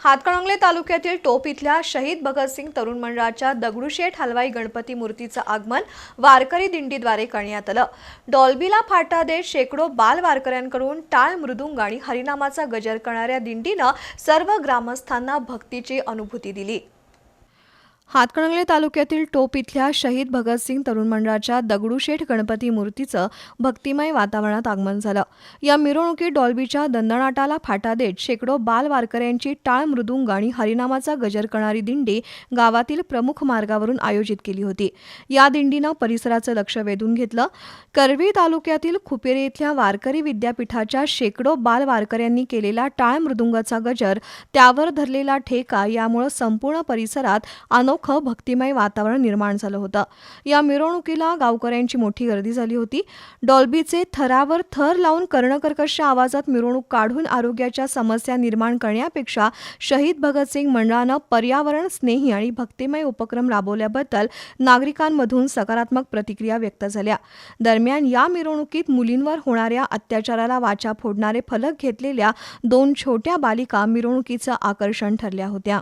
हातकणंगले तालुक्यातील टोप इथल्या शहीद भगतसिंग तरुण मंडळाच्या दगडूशेठ हलवाई गणपती मूर्तीचं आगमन वारकरी दिंडीद्वारे करण्यात आलं. डॉल्बीला फाटा देत शेकडो बाल वारकऱ्यांकडून टाळ मृदुंग आणि हरिनामाचा गजर करणाऱ्या दिंडीनं सर्व ग्रामस्थांना भक्तीची अनुभूती दिली. हातकणंगले तालुक्यातील टोप इथल्या शहीद भगतसिंग तरुण मंडळाच्या दगडूशेठ गणपती मूर्तीचं भक्तिमय वातावरणात आगमन झालं. या मिरवणुकीत डॉल्बीच्या दंदनाटाला फाटा देत शेकडो बाल वारकऱ्यांची टाळ मृदुंग आणि हरिनामाचा गजर करणारी दिंडी गावातील प्रमुख मार्गावरून आयोजित केली होती. या दिंडीनं परिसराचं लक्ष वेधून घेतलं. करवी तालुक्यातील खुपेरे इथल्या वारकरी विद्यापीठाच्या शेकडो बाल वारकऱ्यांनी केलेला टाळ मृदुंगाचा गजर त्यावर धरलेला ठेका यामुळं संपूर्ण परिसरात अनोखं भक्तिमय वातावरण निर्माण झालं होतं. या मिरवणुकीला गावकऱ्यांची मोठी गर्दी झाली होती. डॉल्बीचे थरावर थर लावून कर्णकर्कश आवाजात मिरवणूक काढून आरोग्याच्या समस्या निर्माण करण्यापेक्षा शहीद भगतसिंग मंडळानं पर्यावरण स्नेही आणि भक्तिमय उपक्रम राबवल्याबद्दल नागरिकांमधून सकारात्मक प्रतिक्रिया व्यक्त झाल्या. दरम्यान या मिरवणुकीत मुलींवर होणाऱ्या अत्याचाराला वाचा फोडणारे फलक घेतलेल्या दोन छोट्या बालिका मिरवणुकीचं आकर्षण ठरल्या होत्या.